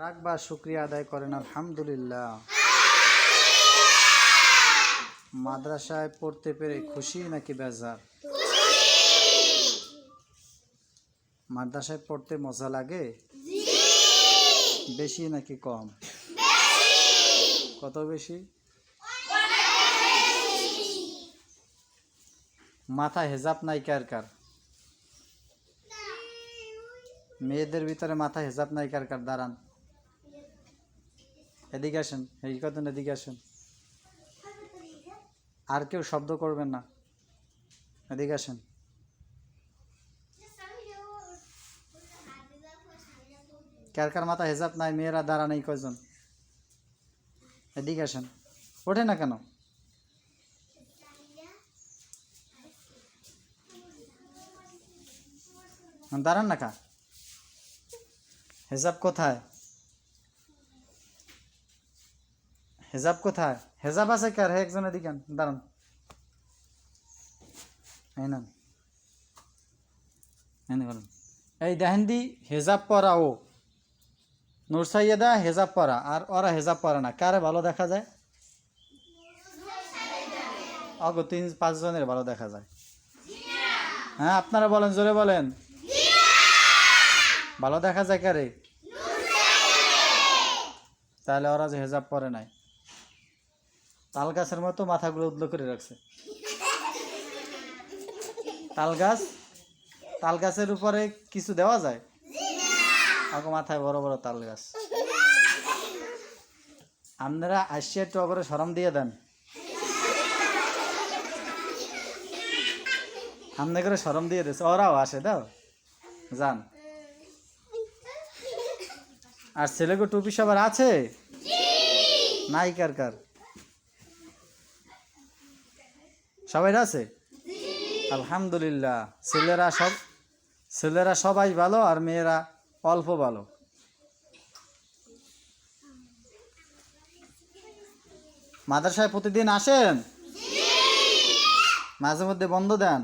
আর একবার শুক্রিয়া আদায় করেন, আলহামদুলিল্লাহ। মাদ্রাসায় পড়তে পেরে খুশি নাকি বেজার? মাদ্রাসায় পড়তে মজা লাগে? বেশি নাকি কম? কত বেশি? মাথা হেজাব নাই কার কার? মেয়েদের ভিতরে মাথা হেজাব নাই কার কার? দাঁড়ান। এদিকে আসেন, এই কদিন এদিকে আসেন। আর কেউ শব্দ করবেন না। এদিকে আসেন। কার কার মাথা হেজাব নাই, মেয়েরা দাঁড়া নেই কয়জন? এদিকে আসেন। ওঠে না কেন? দাঁড়ান না কা? হেজাব কোথায়? হেজাব কোথায়? হেজাব আছে কার? হে একজন এদিকে আন, দাঁড়ান। এই এই নে দি হেজাব পরা ও। নূর সাইয়েদা হেজাব পরা আর ওরা হেজাব পরা না। কারে ভালো দেখা যায়? অগো তিন পাঁচজনের ভালো দেখা যায়। হ্যাঁ আপনারা বলেন জোরে বলেন। ভালো দেখা যায় কারে? তাহলে ওরা যে হেজাব পরে নাই। তাল গাছের মতো মাথাগুলো উদলো করে রাখছে। তাল গাছ তাল গাছের উপরে কিছু দেওয়া যায়? আগে মাথায় বড় বড় তাল গাছ আপনারা আসিয়া একটু করে সরম দিয়ে দেন। আমনে করে সরম দিয়ে দিচ্ছে ওরাও আসে দাও। যান। আর ছেলেকে টুপি সবার আছে? নাই কার কার? সবাই আছে? আলহামদুলিল্লাহ। ছেলেরা সব ছেলেরা সবাই ভালো আর মেয়েরা অল্প ভালো। মাদার সাহেব প্রতিদিন আসেন? মাঝে মধ্যে বন্ধ দেন?